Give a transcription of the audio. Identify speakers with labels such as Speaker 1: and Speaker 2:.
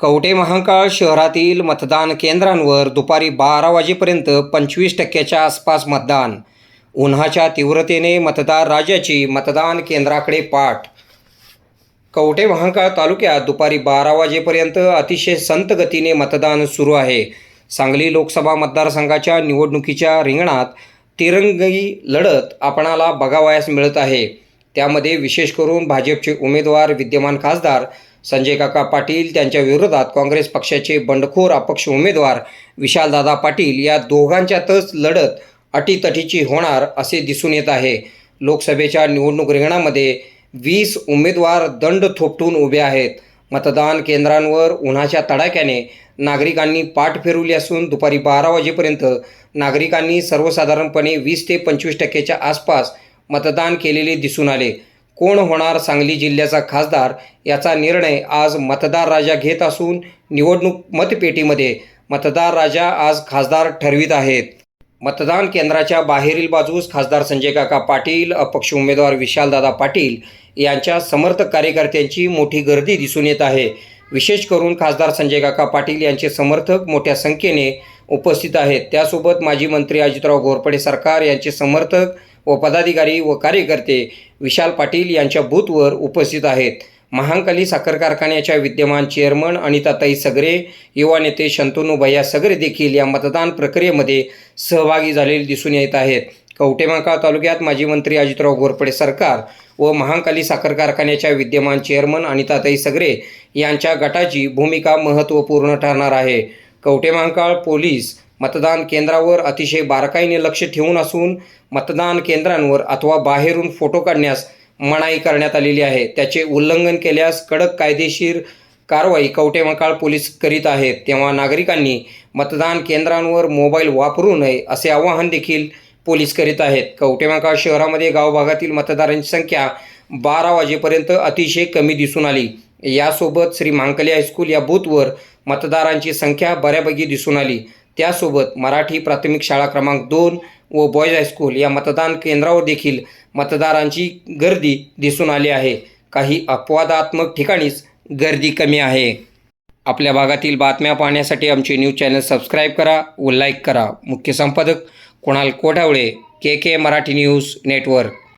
Speaker 1: कवटे महांकाळ शहरातील मतदान केंद्रांवर दुपारी बारा वाजेपर्यंत पंचवीस टक्क्याच्या आसपास मतदान. उन्हाच्या तीव्रतेने मतदार राजाची मतदान केंद्राकडे पाठ. कवटे महांकाळ तालुक्यात दुपारी बारा वाजेपर्यंत अतिशय संत गतीने मतदान सुरू आहे. सांगली लोकसभा मतदारसंघाच्या निवडणुकीच्या रिंगणात तिरंगी लढत आपणाला बघावयास मिळत आहे. त्यामध्ये विशेष करून भाजपचे उमेदवार विद्यमान खासदार संजय काका पाटील त्यांच्या विरोधात काँग्रेस पक्षाचे बंडखोर अपक्ष उमेदवार विशालदादा पाटील या दोघांच्यातच लढत अटीतटीची होणार असे दिसून येत आहे. लोकसभेच्या निवडणूक रिंगणामध्ये वीस उमेदवार दंड थोपटून उभे आहेत. मतदान केंद्रांवर उन्हाच्या तडाख्याने नागरिकांनी पाठ फिरवली असून दुपारी बारा वाजेपर्यंत नागरिकांनी सर्वसाधारणपणे वीस ते पंचवीस टक्क्याच्या आसपास मतदान केलेले दिसून आले. कोण होणार सांगली जिल्ह्याचा खासदार याचा निर्णय आज मतदार राजा घेत असून निवडणूक मतपेटीमध्ये मतदार राजा आज खासदार ठरवित आहेत. मतदान केंद्राच्या बाहेरील बाजूस खासदार संजय काका पाटील अपक्ष उमेदवार विशालदादा पाटील यांच्या समर्थक कार्यकर्त्यांची मोठी गर्दी दिसून येत आहे. विशेष करून खासदार संजय काका पाटील यांचे समर्थक मोठ्या संख्येने उपस्थित आहेत. त्यासोबत माजी मंत्री अजितराव घोरपडे सरकार यांचे समर्थक व पदाधिकारी व कार्यकर्ते विशाल पाटील यांच्या बूथवर उपस्थित आहेत. महांकाली साखर कारखान्याच्या विद्यमान चेअरमन अनिताताई सगरे युवा नेते शंतनू भैया सगरे देखील या मतदान प्रक्रियेमध्ये सहभागी झालेले दिसून येत आहेत. कवटेमाका तालुक्यात माजी मंत्री अजितराव घोरपडे सरकार व महांकाली साखर कारखान्याच्या विद्यमान चेअरमन अनिताताई सगरे यांच्या गटाची भूमिका महत्त्वपूर्ण ठरणार आहे. कवटेमहांकाळ पोलीस मतदान केंद्रावर अतिशय बारकाईने लक्ष ठेवून असून मतदान केंद्रांवर अथवा बाहेरून फोटो काढण्यास मनाई करण्यात आलेली आहे. त्याचे उल्लंघन केल्यास कडक कायदेशीर कारवाई कवटेमकाळ पोलीस करीत आहेत. तेव्हा नागरिकांनी मतदान केंद्रांवर मोबाईल वापरू नये असे आवाहन देखील पोलीस करीत आहेत. कवटेमकाळ शहरामध्ये गावभागातील मतदारांची संख्या बारा वाजेपर्यंत अतिशय कमी दिसून आली. यासोबत श्री मांकली हायस्कूल या बूथवर मतदारांची संख्या बऱ्यापैकी दिसून आली. त्यासोबत मराठी प्राथमिक शाळा क्रमांक दोन व बॉयज हायस्कूल या मतदान केंद्रावर देखील मतदारांची गर्दी दिसून आली आहे. काही अपवादात्मक ठिकाणीच गर्दी कमी आहे. आपल्या भागातील बातम्या पाहण्यासाठी आमचे न्यूज चॅनल सबस्क्राईब करा व लाईक करा. मुख्य संपादक Kunal Kothawale K K Marathi news network.